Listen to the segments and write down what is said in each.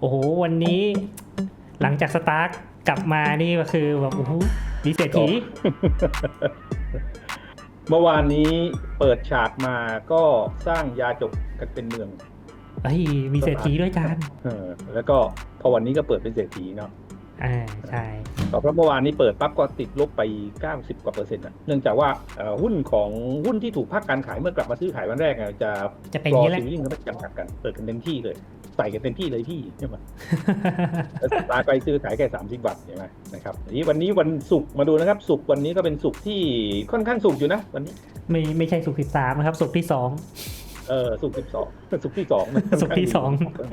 โอ้โห วันนี้หลังจากสตาร์ทกลับมานี่ก็คือแบบโอ้โหมีเศรษฐีเมื่อวานนี้เปิดฉากมาก็สร้างยาจกกันเป็นเมืองเฮ้ยมีเศรษฐีด้วยจานเออ แล้วก็พอวันนี้ก็เปิดเป็นเศรษฐีเนาะอ่าใช่ต่อเพราะเมื่อวานนี้เปิดปั๊บก็ติดลบไป 90 กว่าเปอร์เซ็นต์อะเนื่องจากว่าเอ่อหุ้นของหุ้นที่ถูกพักการขายเมื่อกลับมาซื้อขายวันแรกอะจะจะเป็นอย่างนี้แหละรซิลลิ่งเขาไม่จำกัดกัน เปิดกันเต็มที่เลย ใส่กันเต็มที่เลยพี่ใช่ไหมแล้วสตาร์ทไปซื้อขายแค่30บาทใช่ไหมนะครับทีนี้วันนี้วันศุกร์มาดูนะครับศุกร์วันนี้ก็เป็นศุกร์ที่ค่อนข้างศุกร์อยู่นะวันนี้ ไม่ไม่ใช่สุกร์ที่สามนะครับสุกร์ที่สองเออศุกร์ที่สองศุกร์ที่สองนะศุกร์ที่สองอะ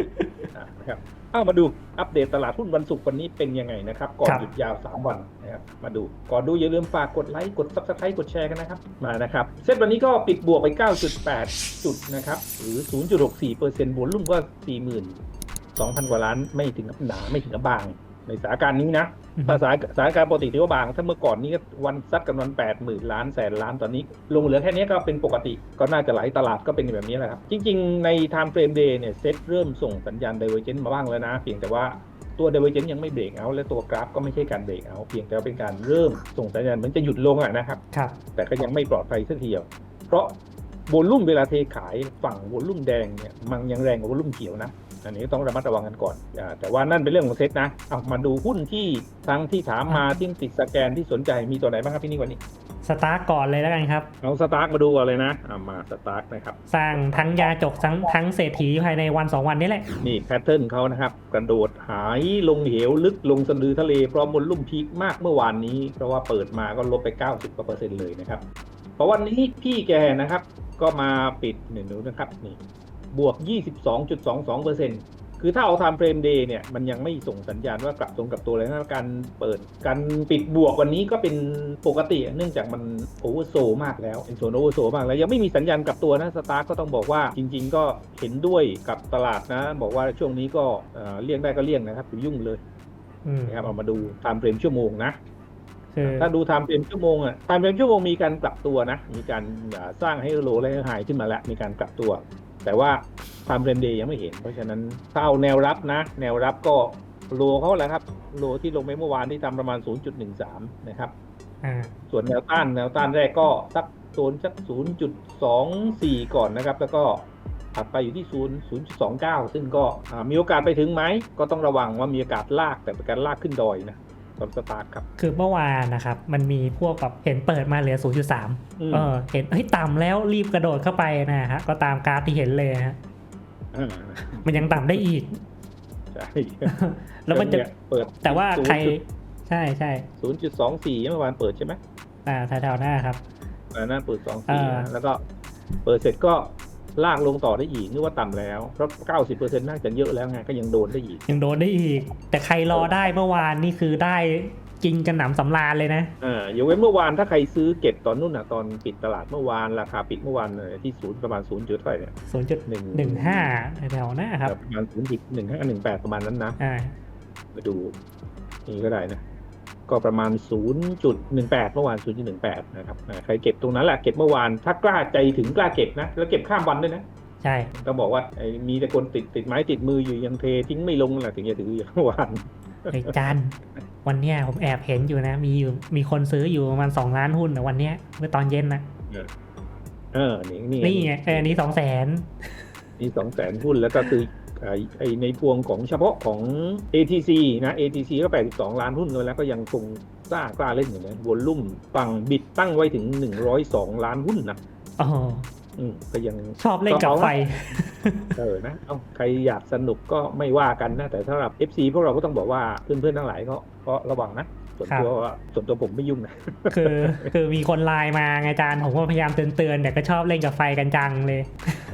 นะครับเอามาดูอัปเดตตลาดหุ้นวันศุกร์วันนี้เป็นยังไงนะครับ ก่อนครับหยุดยาว 3 วันนะครับมาดูก่อนดูอย่าลืมฝากกดไลค์กด subscribe กดแชร์กันนะครับมานะครับเซตวันนี้ก็ปิดบวกไป 9.8 จุดนะครับหรือ 0.64เปอร์เซ็นต์บวกลุ่มก็42,000 กว่าล้านไม่ถึงกับหนาไม่ถึงกับบาง ในสถานการณ์นี้นะภาษาสถานการณ์ปกติถือว่าบาง ถ้าเมื่อก่อนนี้ก็วันซัดกันวันแปดหมื่นล้านแสนล้านตอนนี้ ลงเหลือแค่นี้ก็เป็นปกติก็น่าจะไหลตลาดก็เป็นแบบนี้แหละครับ จริง ๆ ใน time frame day เนี่ยเซ็ตเริ่มส่งสัญญาณ divergence มาบ้างแล้วนะ เพียงแต่ว่าตัว divergence ยังไม่เบรกเอาและตัวกราฟก็ไม่ใช่การเบรกเอาเพียงแต่ว่าเป็นการเริ่มส่งสัญญาณเหมือนจะหยุดลงอะนะครับครับ แต่ก็ยังไม่ปลอดภัยสักทีเดียวเพราะ โวลุ่มเวลาเทขายฝั่งโวลุ่มแดงเนี่ยมันยังแรงกว่าโวลุ่มเขียวนะอันนี้ต้องระมัดระวังกันก่อนอาแต่ว่านั่นเป็นเรื่องของเซ็ตนะเอามาดูหุ้นที่ทั้งที่ถามมาอ่าที่ติดสแกนที่สนใจมีตัวไหนบ้างครับพี่นี่วันนี้สตาร์ทก่อนเลยแล้วกันครับเอาสตาร์กมาดูก่อนเลยนะเอามาสตาร์กนะครับ สร้างทั้งยาจกทั้งทั้งเศรษฐีภายในวันสองวันนี้แหละ นี่แพทเทิร์นเขานะครับ กระโดดหายลงเหวลึกลงสะดือทะเลเพราะมวลลุ่มพีคมากเมื่อวานนี้ เพราะว่าเปิดมาก็ลบไป 90กว่าเปอร์เซ็นต์เลยนะครับเพราะวันนี้พี่แกนะครับ ก็มาปิดหนึ่งดูนะครับนี่บวก 22.22เปอร์เซ็นต์คือถ้าเอา time frame day เนี่ย มันยังไม่ส่งสัญญาณว่ากลับตรงกลับตัวเลยนะการเปิดการปิดบวกวันนี้ก็เป็นปกติ เนื่องจากมันโอเวอร์โซมากแล้วเป็นโซนโอเวอร์โซมากแล้วยังไม่มีสัญญาณกลับตัวนะสตาร์ก็ต้องบอกว่าจริง ๆ ก็เห็นด้วยกับตลาดนะ บอกว่าช่วงนี้ก็เอ่อเลี่ยงได้ก็เลี่ยงนะครับอย่ายุ่งเลยอืมนะครับเอามาดู time frame ชั่วโมงนะคือ ถ้าดู time frame ชั่วโมงอะ time frame ชั่วโมงมีการกลับตัวนะ มีการอ่าสร้างให้โลและหายขึ้นมาแล้ว มีการกลับตัว แต่ว่า time frame day ยังไม่เห็น เพราะฉะนั้นถ้าเอาแนวรับนะ แนวรับก็โลเขาแหละครับ โลที่ลงไปเมื่อวานที่ทำประมาณ 0.13 นะครับอ่าส่วนแนวต้านแนวต้านแรกก็สักโซนสัก 0.24 ก่อนนะครับ แล้วก็ถัดไปอยู่ที่0 0.29 ซึ่งก็อ่ามีโอกาสไปถึงไหม ก็ต้องระวังว่ามีโอกาสลากแต่เป็นการลากขึ้นดอยนะ ตอนสตาร์ทครับ คือเมื่อวานนะครับ มันมีพวกแบบเห็นเปิดมาเหลือ 0.3อืมเออ เห็นเฮ้ยต่ำแล้วรีบกระโดดเข้าไปนะฮะ ก็ตามกราฟที่เห็นเลยฮะอ่ามันยังต่ำได้อีก ใช่ แล้วมันจะเยเปิด แต่ว่าใคร ใช่ใช่ศูนย์จุดสองสี่เมื่อวานเปิดใช่ไหมอ่าแถวๆหน้าครับอันนั้นเปิดสองอ่สี่าแล้วก็เปิดเสร็จก็ ลากลงต่อได้อีกนึกว่าต่ำแล้ว เพราะเก้าสิบเปอร์เซ็นต์น่าจะเยอะแล้วไงก็ยังโดนได้อีก ยังโดนได้อีก แต่ใครรอได้เมื่อวานนี่คือได้กินกันหนำสำราญเลยนะอ่าอย่าเว้นเมื่อวานถ้าใครซื้อเก็บตอนนู้นอะตอนปิดตลาดเมื่อวานราคาปิดเมื่อวานเลยที่ศูนย์ประมาณศูนย์จุดเท่าไหร่เนี่ย 0.15แถวๆหน้าครับ ประมาณศูนย์จุดหนึ่งห้าหนึ่งแปดประมาณนั้นนะอ่า มาดูนี่ก็ได้นะ ก็ประมาณ 0.18 เมื่อวาน 0.18 นะครับอ่าใครเก็บตรงนั้นแหละเก็บเมื่อวาน ถ้ากล้าใจถึงกล้าเก็บนะ แล้วเก็บข้ามวันด้วยนะ ใช่ก็บอกว่าไอ้มีแต่คนติดติดไม้ติดมืออยู่ยังเททิ้งไม่ลงแหละถึงจะถืออย่างเมื่อวานไอ้จันวันเนี้ยผมแอบเห็นอยู่นะ มีอยู่มีคนซื้ออยู่ประมาณสองล้านหุ้นนะวันเนี้ยเมื่อตอนเย็นนะเออนี่นี่นี่ไงเอออันนี้สองแสนนี่สองแสนหุ้นแล้วก็คือ ไอในพวงของเฉพาะของ ATC นะ ATC ก็ 82 ล้านหุ้นกันแล้วก็ยังคงกล้ากล้าเล่นอยู่นะวอลลุ่มฝั่งบิดตั้งไว้ถึง 102 ล้านหุ้นนะ อ๋ออืมก็ยังชอบเล่นกับไฟ เออนะเอาใครอยากสนุกก็ไม่ว่ากันนะ แต่สำหรับ FC พวกเราก็ต้องบอกว่าเพื่อนๆทั้งหลายก็ก็ระวังนะส่วนตัวว่าส่วนตัวผมไม่ยุ่งนะคือคือมีคนไลน์มาไงอาจารย์ผมก็พยายามเตือนๆแต่ก็ชอบเล่นกับไฟกันจังเลย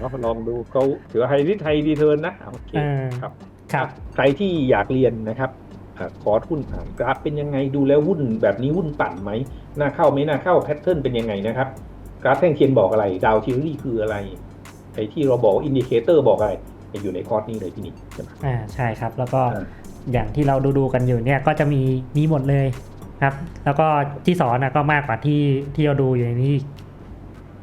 ก็ลองดูเขาถือว่าไฮริทไทยดีเทิร์นนะโอเคเออครับครับ ใครที่อยากเรียนนะครับอ่าคอร์สหุ้นอ่านกราฟเป็นยังไงดูแล้วหุ้นแบบนี้หุ้นปั่นไหมน่าเข้าไหมน่าเข้าแพทเทิร์นเป็นยังไงนะครับ กราฟแท่งเทียนบอกอะไร ดาวทิวรี่คืออะไรไอ้ที่เราบอกอินดิเคเตอร์บอกอะไรอยู่ในคอร์สนี้เลยที่นี่ใช่ไหมอ่าใช่ครับ แล้วก็อ่าอย่างที่เราดูๆกันอยู่เนี่ยก็จะมีมีหมดเลยครับ แล้วก็ที่สอนนะก็มากกว่าที่ที่เราดูอยู่ในนี้อีก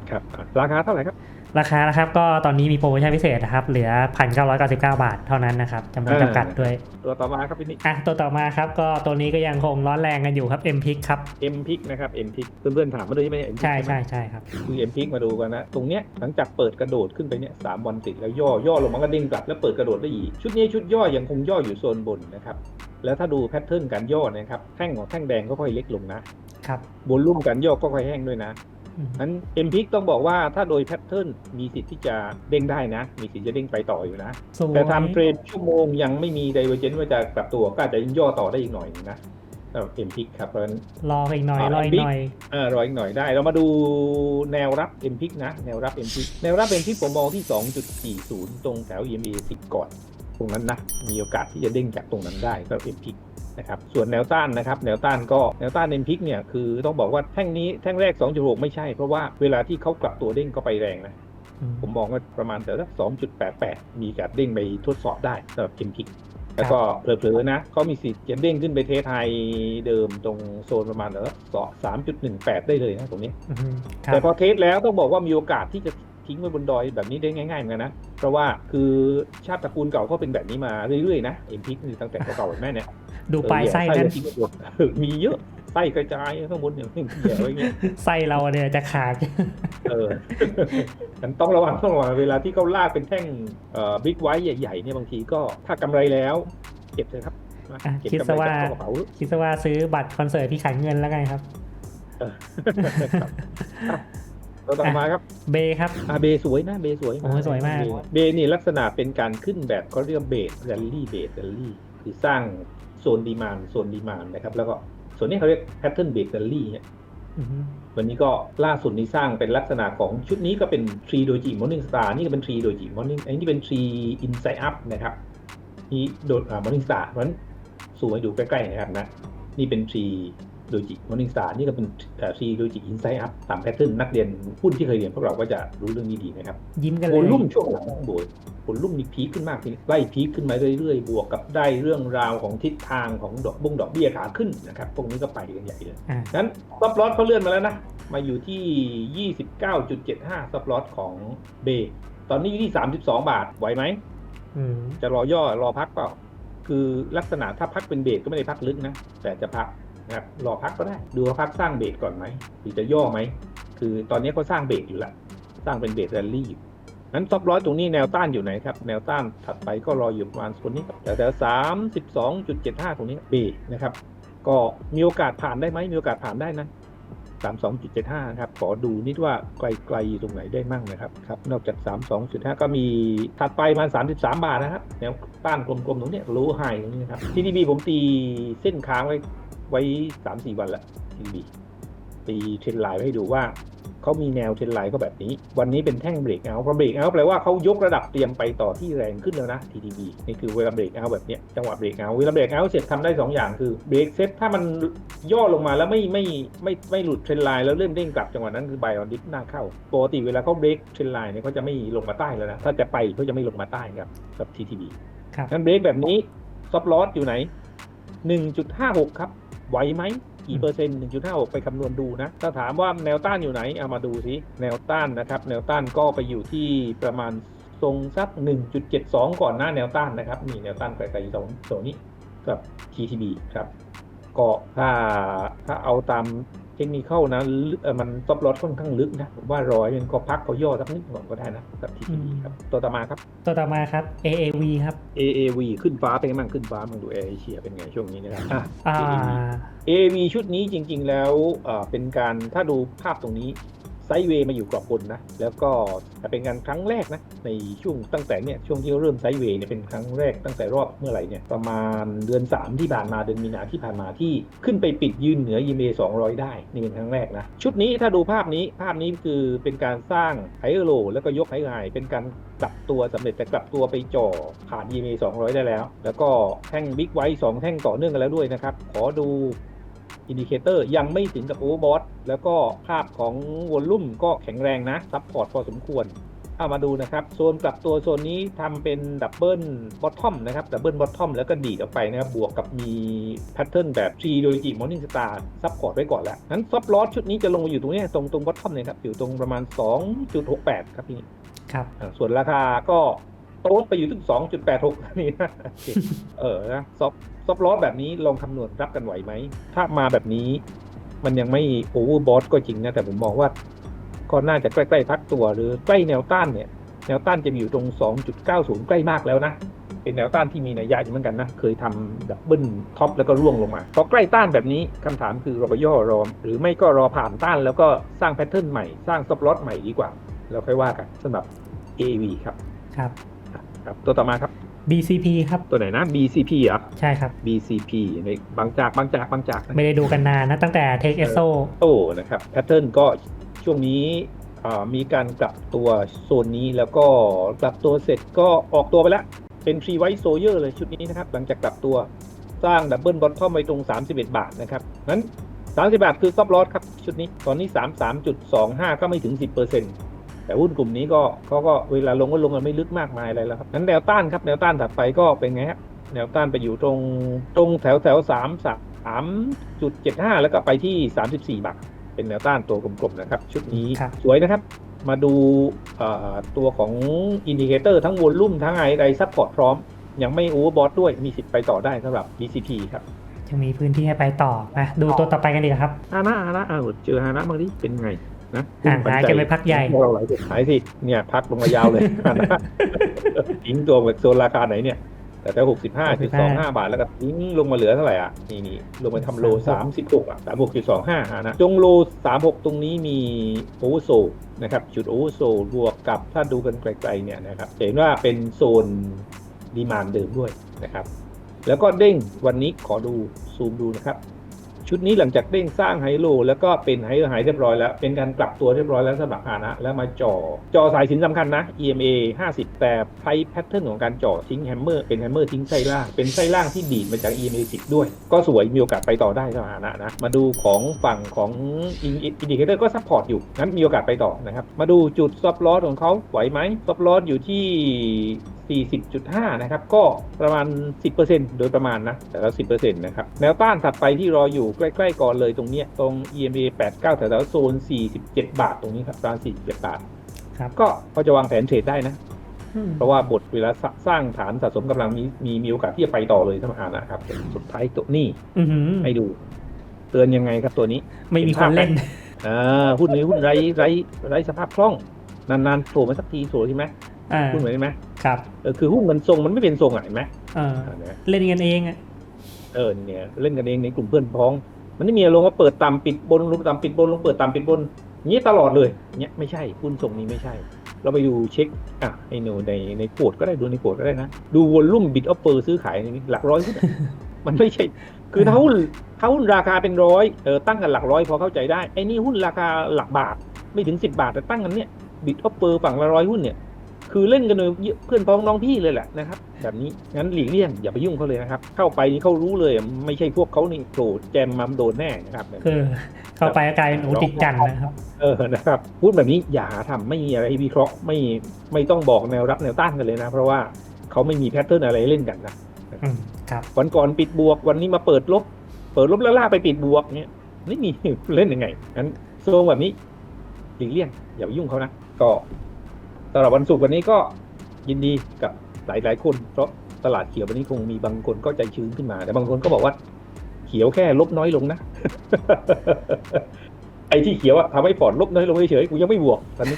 ครับอะราคาเท่าไหร่ครับ ราคานะครับก็ตอนนี้มีโปรโมชั่นพิเศษนะครับ เหลือ 1,999 บาทเท่านั้นนะครับจำนวนจำกัดด้วย ตัวต่อมาครับพี่นิกอะตัวต่อมาครับก็ตัวนี้ก็ยังคงร้อนแรงกันอยู่ครับ M p i c ครับ M Pick นะครับ M Pick เพื่อนๆถามมาด้วยใช่ไหม M Pick ใช่ใช่ใช่ครับคือ M Pick มาดูกันนะ ตรงเนี้ยหลังจากเปิดกระโดดขึ้นไปเนี่ยสามวันติดแล้วย่อย่อลงมาก็เด้งกลับแล้วเปิดกระโดดได้อีกชุดนี้ชุดย่อยังคงย่ออยู่โซนบนนะครับแล้วถ้าดูแพทเทิร์นการย่อนะครับแท่งของแท่งแดงก็ค่อยเล็กลงนะครับบนลุ่มการย่อก็ค่อยแห้งด้วยนะ อืมนั้น M Pick ต้องบอกว่าถ้าโดยแพทเทิร์นมีสิทธิ์ที่จะเด้งได้นะ มีสิทธิ์จะเด้งไปต่ออยู่นะสวยแต่ทำเทรดชั่วโมงยังไม่มี d i v e r g e n c e ว่าจะกลับตัวก็อาจจะย่อต่อได้อีกหน่อยหนึงนะสำหรับ M Pick ครับเพราะฉะนั้นรออีกหน่อยอ่ารออีก M-Pick หน่อยเออรออีกหน่อยได้ เรามาดูแนวรับ M Pick นะ แนวรับ M Pick แนวรับ M Pick ผมมองที่ 2.40 ตรงแถว EMA 10ก่อนตรงนั้นนะมีโอกาสที่จะเด้งจากตรงนั้นได้สำหรับ M Pick นะครับส่วนแนวต้านนะครับแนวต้านก็แนวต้าน M Pick เนี่ยคือต้องบอกว่าแท่งนี้แท่งแรก 2.6 ไม่ใช่ เพราะว่าเวลาที่เขากลับตัวเด้งก็ไปแรงนะผมมองว่าประมาณแต่สัก2.88 มีโอกาสเด้งไปทดสอบได้สำหรับ M Pick แล้วก็เผลอๆนะเขามีสิทธิ์จะเด้งขึ้นไปเทสไฮเดิมตรงโซนประมาณแต่สัก3.18ได้เลยนะตรงนี้อืมครัแต่บพอเทสแล้วต้องบอกว่ามีโอกาสที่จะ ทิ้งไว้บนดอยแบบนี้ได้ง่ายๆเหมือนกันนะ เพราะว่าคือชาติตระกูลเก่าก็เป็นแบบนี้มาเรื่อยๆนะเอ็มพิกนี่ตั้งแต่เก่าๆแบบแม่เนี่ยดูปลายไส้เออนั้นไส้ทิ้งไว้หมดเออมีเยอะไส้กระจายข้างบนอย่างนี้แย่ไว้เงี้ยไส้เราเนี่ยจะขาดเออมันต้องระวังต้องระวังเวลาที่เขาลากเป็นแท่งเอ่อบิ๊กไว้ใหญ่ๆเนี่ยบางทีก็ถ้ากำไรแล้ว เก็บเลยครับนะอะเก็บคิดกำซะไรว่าจากกระเป๋าคิดซะว่าซื้อบัตรคอนเสิร์ตพี่ขันเงินแล้วไงครับ เราต่อมาครับเบครับอาเบสวยนะเบสวยโอ้ยสวยมากเบเบนี่ลักษณะเป็นการขึ้นแบบเขาเรียกเบสแรลลี่เบสแรลลี่คือสร้างโซนดีมานโซนดีมานนะครับ แล้วก็ส่วนนี้เขาเรียกแพทเทิร์นเบสแรลลี่เนี่ยอืมวันนี้ก็ล่าสุดนี้สร้างเป็นลักษณะของชุดนี้ก็เป็นทรีโดจิมอร์นิ่งสตาร์นี่ก็เป็นทรีโดจิมอร์นิ่งอันนี้เป็นทรีอินไซอัพนะครับนี่โดดอ่ามอร์นิ่งสตาร์เพราะฉะนั้นสูงให้ดูใกล้ๆนะครับนะนี่เป็นทรี โดจิมอร์นิ่งสตาร์นี่ก็เป็นทรีโดจิอินไซอัพตามแพทเทิร์นนักเรียนหุ้นที่เคยเรียนพวกเราก็จะรู้เรื่องนี้ดีนะครับ ยิ้มกันเลโวยลุ่มช่วงหลังโบยผลลุ่มนี่พีคขึ้นมากทีนี้ไล่พีคขึ้นมาเรื่อยๆ บวกกับได้เรื่องราวของทิศทางของดอกบุ้งดอกเบี้ยขาขึ้นนะครับพวกนี้ก็ไปกันใหญ่เลยอะงั้นซับลอสเขาเลื่อนมาแล้วนะมาอยู่ที่ 29.75ซับลอสของเบตอนนี้อยู่ที่ 32 บาทไหวไหมอืมจะรอย่อรอพักเปล่าคือลักษณะถ้าพักเป็นเบสก็ไม่ได้พักลึกนะ แต่จะพัก นะครับรอพักก็ได้ ดูว่าพักสร้างเบสก่อนไหมหรือจะย่อไหม คือตอนนี้เขาสร้างเบสอยู่แล้วสร้างเป็นเบสแรลลี่อยู่นั้นท็อปร้อยตรงนี้แนวต้านอยู่ไหนครับ แนวต้านถัดไปก็รออยู่ประมาณโซนนี้ครับแต่แต่สามสิบสองจุดเจ็ดห้าตรงนี้เบนะครับ ก็มีโอกาสผ่านได้ไหมมีโอกาสผ่านได้นะสามสองจุดเจ็ดห้าครับขอดูนิดว่าไกลๆตรงไหนได้มั่งนะครับครับนอกจากสามสองจุดห้าก็มีถัดไปมาสามสิบสามบาทนะครับแนวต้านกลมๆตรงนี้รู้ไฮตรงนี้นะครับทีดีบีผมตีเส้นค้างไว้ ไว้สามสี่วันละทีดีบีตีเทรนไลน์ไว้ให้ดูว่าเขามีแนวเทรนไลน์ก็แบบนี้ วันนี้เป็นแท่งเบรกเอาท์พอเบรกเอาท์แปลว่าเขายกระดับเตรียมไปต่อที่แรงขึ้นแล้วนะ TTB นี่คือเวลาเบรกเอาท์แบบเนี้ยจังหวะเบรกเอาท์เวลาเบรกเอาท์เสร็จทำได้2อย่างคือเบรกเซตถ้ามันย่อลงมาแล้วไม่ไม่ไม่ไม่หลุดเทรนไลน์แล้วเริ่มเด้งกลับจังหวะนั้นคือไบออนดิฟหน้าเข้าปกติเวลาเขาเบรกเทรนไลน์เนี่ยเขาจะไม่ลงมาใต้แล้วนะถ้าจะไปเขาจะไม่ลงมาใต้ครับกับ TTB ครับงั้นเบรกแบบนี้ซับลอสอยู่ไหน 1.56 ครับ ไหวไหมกี่เปอร์เซ็นต์1.56ไปคำนวณดูนะ ถ้าถามว่าแนวต้านอยู่ไหนเอามาดูสิแนวต้านนะครับ แนวต้านก็ไปอยู่ที่ประมาณทรงสัก 1.72 ก่อนหน้าแนวต้านนะครับนี่แนวต้านไกลๆตรงตรงนี้กับ TTB ครับ ก็ถ้าถ้าเอาตามเทคนิคนะลึกเอ่อมันซับลอสค่อนข้างลึกนะผมว่ารอยมันก็พักเขาย่อสักนิดก่อนก็ได้นะกับ TTB ครับตัวต่อมาครับ ตัวต่อมาครับ AAV ครับ AAV ขึ้นฟ้าเป็นไงบ้างขึ้นฟ้ามึงดูแอร์เอเชียเป็นไงช่วงนี้นะครับอะอ่า AAV AAV ชุดนี้จริง ๆ แล้วเอ่อเป็นการถ้าดูภาพตรงนี้ ไซด์เวย์มาอยู่กรอบบนนะ แล้วก็เป็นการครั้งแรกนะ ในช่วงตั้งแต่เนี่ยช่วงที่เริ่มไซด์เวย์เนี่ยเป็นครั้งแรกตั้งแต่รอบเมื่อไหร่เนี่ยประมาณเดือน 3 ที่ผ่านมาเดือนมีนาที่ผ่านมาที่ขึ้นไปปิดยืนเหนือ EMA 200 ได้นี่เป็นครั้งแรกนะ ชุดนี้ถ้าดูภาพนี้ภาพนี้คือเป็นการสร้างไฮเออร์โลแล้วก็ยกไฮไฮเป็นการกลับตัวสำเร็จแต่กลับตัวไปจ่อผ่าน EMA 200 ได้แล้ว แล้วก็แท่งบิ๊กไวท์สองแท่งต่อเนื่องกันแล้วด้วยนะครับขอดู อินดิเคเตอร์ยังไม่ถึงกับโอเวอร์บอทแล้วก็ภาพของวอลลุ่มก็แข็งแรงนะ ซับพอร์ตพอสมควรเอามาดูนะครับ โซนกลับตัวโซนนี้ทำเป็นดับเบิลบอททอมนะครับ ดับเบิลบอททอมแล้วก็ดีดออกไปนะครับ บวกกับมีแพทเทิร์นแบบ G โดยจิมอร์นิ่งสตาร์ซับพอร์ตไว้ก่อนแล้วนั้นซับลอสชุดนี้จะลงมาอยู่ตรงเนี้ยตรงตรงบอททอมเนี่ยครับ อยู่ตรงประมาณ 2.68 ครับพี่ครับอ่าส่วนราคาก็ โต๊ดไปอยู่ถึง 2.86 นี่นะโอเคเออนะซอฟซอฟลอสแบบนี้ลองคำนวณรับกันไหวไหม ถ้ามาแบบนี้ มันยังไม่โอเวอร์บอสก็จริงนะ แต่ผมมองว่า ก็น่าจะใกล้ๆพักตัวหรือใกล้แนวต้านเนี่ย แนวต้านจะมีอยู่ตรง 2.90 ใกล้มากแล้วนะเป็นแนวต้านที่มีนัยยะอยู่เหมือนกันนะ เคยทำดับเบิลท็อปแล้วก็ร่วงลงมา พอใกล้ต้านแบบนี้คำถามคือรอย่อรอมหรือไม่ก็รอผ่านต้านแล้วก็สร้างแพทเทิร์นใหม่ สร้างซับลอตใหม่ดีกว่า แล้วค่อยว่ากันสำหรับ AV ครับ ครับ ครับตัวต่อมาครับ BCP ครับตัวไหนนะ BCP เหรอ ใช่ครับ BCP ในบางจากบางจากบางจากนะไม่ได้ดูกันนานนะตั้งแต่ Take ESO โอ้นะครับแพทเทิร์นก็ช่วงนี้อ่ามีการกลับตัวโซนนี้แล้วก็กลับตัวเสร็จก็ออกตัวไปแล้ว เป็นฟรีไวท์โซเยอร์เลยชุดนี้นะครับ หลังจากกลับตัวสร้างดับเบิลบอททอมไปตรง 31 บาทนะครับนั้น 30 บาทคือซับลอสครับ ชุดนี้ตอนนี้ 33.25 ก็ไม่ถึง 10% แต่หุ้นกลุ่มนี้ก็เขาก็เวลาลงก็ลงกันไม่ลึกมากมายอะไรแล้วครับนั้นแนวต้านครับแนวต้านถัดไปก็เป็นไงฮะแนวต้านไปอยู่ตรงตรงแถวแถวสามสามจุดเจ็ดห้าแล้วก็ไปที่สามสิบสี่บาทเป็นแนวต้านตัวกลมๆนะครับ ชุดนี้ครับสวยนะครับ มาดูเอ่อตัวของอินดิเคเตอร์ทั้งวอลลุ่มทั้งไอไอซัพพอร์ตพร้อม ยังไม่โอเวอร์บอทด้วยมีสิทธิ์ไปต่อได้สำหรับ BCP ครับยังมีพื้นที่ให้ไปต่อมาดูตัวต่อไปกันดีกว่าครับฮานะฮานะอ่าเจอฮานะบางทีเป็นไง นะห่างหายกันไปพักใหญ่พวกเราหลายคนหายสิเนี่ยพักลงมายาวเลยฮานะทิ้งตัวแบบโซนราคาไหนเนี่ย แต่ถ้าหกสิบห้าจุดสองห้าบาทแล้วก็ทิ้งลงมาเหลือเท่าไหร่อะนี่นี่ลงมาทำโลสามสิบหกอะสามหกจุดสองห้านะจงโลสามหกตรงนี้มีโอเวอร์โซนะครับจุดโอเวอร์โซบวกกับถ้าดูกันไกลๆเนี่ยนะครับจะเห็นว่าเป็นโซนดีมานเดิมด้วยนะครับ แล้วก็เด้งวันนี้ขอดูซูมดูนะครับ ชุดนี้หลังจากเด้งสร้างไฮโลแล้วก็เป็นไฮไฮเรียบร้อยแล้วเป็นการกลับตัวเรียบร้อยแล้วสำหรับฮานะแล้วมาจ่อจ่อสายสินสำคัญนะ EMA 50 แต่ไพแพทเทิร์นของการจ่อทิ้งแฮมเมอร์เป็นแฮมเมอร์ทิ้งไส้ล่างเป็นไส้ล่างที่ดีดมาจาก EMA 10ด้วย ก็สวยมีโอกาสไปต่อได้สำหรับฮานะนะมาดูของฝั่งของอินดิเคเตอร์ก็ซัพพอร์ตอยู่งั้นมีโอกาสไปต่อนะครับมาดูจุดซับลอสของเขาไหวไหมซับลอสอยู่ที่ 40.5 นะครับ ก็ประมาณ 10%โดยประมาณนะ แต่ละ10%นะครับ แนวต้านถัดไปที่รออยู่ใกล้ๆก่อนเลยตรงเนี้ยตรง EMA 89แถวๆโซน 47 บาทตรงนี้ครับประมาณ47 บาท ครับก็พอจะวางแผนเทรดได้นะอืมเพราะว่าบทเวลาสสร้างฐานสะสมกำลังมีมีมีโอกาสที่จะไปต่อเลยท่านประธานนะครับสุดท้ายตัวนี้อื้อหือให้ดู เตือนยังไงครับตัวนี้ ไม่มีคนเล่น อ่าหุ้นนี้หุ้นไร้ไร้ไร้สภาพคล่อง นานๆโผล่มาสักทีโผล่ใช่ไหมอ่า หุ้นเหมือนไหม ครับเออคือหุ้นมันทรงมันไม่เป็นทรงอะเห็นไหมเอออ่าเนี่ยเล่นกันเองอะเออเนี่ยเล่นกันเองในกลุ่มเพื่อนพ้อง มันไม่มีอารมณ์ว่าเปิดต่ำปิดบนลงต่ำปิดบนลงเปิดต่ำปิดบนอย่างนี้ตลอดเลยเนี่ยไม่ใช่หุ้นทรงนี้ไม่ใช่ เราไปดูเช็คอะไอ้หนูในในโปรดก็ได้ดูในโปรดก็ได้นะดูวอลลุ่มบิดออฟเปอร์ซื้อขายนี่หลักร้อยหุ้นอะมันไม่ใช่คือถ้าหุ้นถ้าหุ้นราคาเป็นร้อยเออตั้งกันหลักร้อยพอเข้าใจได้ไอ้นี่หุ้นราคาหลักบาทไม่ถึงสิบาทแต่ตั้งกันเนี่ยบิดออฟเปอร์ฝั่งละร้อยหุ้นเนี่ย คือเล่นกันเลยเพื่อนพ้องน้องพี่เลยแหละนะครับ แบบนี้งั้นหลีกเลี่ยงอย่าไปยุ่งเขาเลยนะครับ เข้าไปนี่เขารู้เลยไม่ใช่พวกเขานี่โผล่แจมมาโดนแน่นะครับคือเข้าไปก็กลายเป็นหนูติดกันนะครับ เออนะครับพูดแบบนี้อย่าหาทำไม่มีอะไรให้วิเคราะห์ไม่ไม่ต้องบอกแนวรับแนวต้านกันเลยนะ เพราะว่าเขาไม่มีแพทเทิร์นอะไรให้เล่นกันนะอืมครับวันก่อนปิดบวกวันนี้มาเปิดลบ เปิดลบแล้วล่ากไปปิดบวกเนี่ยไม่มีเล่นยังไงงั้นทรงแบบนี้หลีกเลี่ยงอย่าไปยุ่งเขานะก็ สำหรับวันศุกร์วันนี้ก็ยินดีกับหลาย ๆ คน เพราะตลาดเขียววันนี้คงมีบางคนก็ใจชื้นขึ้นมา แต่บางคนก็บอกว่า เขียวแค่ลบน้อยลงนะ ไอ้ที่เขียวอะทำให้ปอดลบน้อยลงเฉยๆกูยังไม่บวกตอนนี้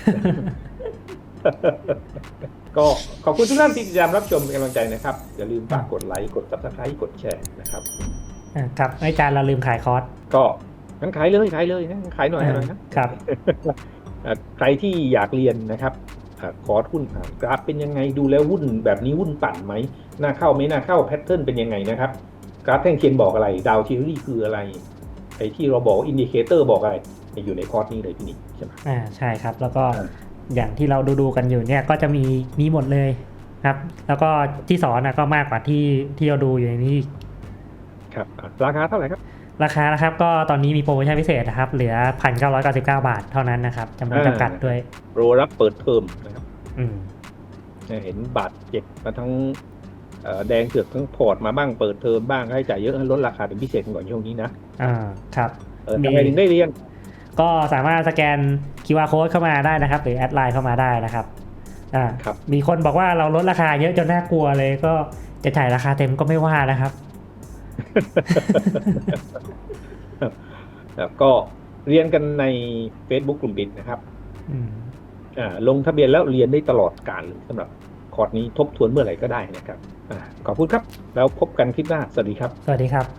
ก็ขอบคุณทุกท่านที่ติดตามรับชมเป็นกำลังใจนะครับ อย่าลืมฝากกดไลค์กด subscribe กดแชร์นะครับ อ่าครับอาจารย์เราลืมขายคอร์ส ก็งั้นขายเลยขายเลยนะขายหน่อยหน่อยนะครับ อะใครที่อยากเรียนนะครับอะ คอร์สหุ้นอะกราฟเป็นยังไงดูแล้วหุ้นแบบนี้หุ้นปั่นไหมน่าเข้าไหมน่าเข้าแพทเทิร์นเป็นยังไงนะครับกราฟแท่งเทียนบอกอะไรดาวทีรีคืออะไรไอ้ที่เราบอกอินดิเคเตอร์บอกอะไรอยู่ในคอร์สนี้เลยพี่นิกใช่ไหมอ่าใช่ครับแล้วก็อ่าอย่างที่เราดูดูๆกันอยู่เนี่ยก็จะมีมีหมดเลยครับ แล้วก็ที่สอนนะก็มากกว่าที่ที่เราดูอยู่ในนี้อีกครับอะราคาเท่าไหร่ครับ ราคานะครับก็ตอนนี้มีโปรโมชั่นพิเศษนะครับ เหลือพันเก้าร้อยเก้าสิบเก้าบาทเท่านั้นนะครับจำนวนจำกัดด้วยโปรรับเปิดเทอมนะครับอืมเนี่ยเห็นบาทเจ็บมาทั้งเอ่อแดงเถือกทั้งพอร์ตมาบ้างเปิดเทอมบ้างค่าใช้จ่ายเยอะลดราคาเป็นพิเศษก่อนช่วงนี้นะอ่าครับเออมีทำไมถึงได้เรียน ก็สามารถสแกน QR code เข้ามาได้นะครับ หรือแอดไลน์เข้ามาได้นะครับอ่าครับมีคนบอกว่าเราลดราคาเยอะจนน่ากลัวเลยก็จะจ่ายราคาเต็มก็ไม่ว่านะครับแล้ว ก็เรียนกันใน Facebook กลุ่มปิดนะครับอืมอ่าลงทะเบียนแล้วเรียนได้ตลอดการเลยสำหรับคอร์สนี้ทบทวนเมื่อไหร่ก็ได้นะครับอาขอบคุณครับ แล้วพบกันคลิปหน้า สวัสดีครับ สวัสดีครับ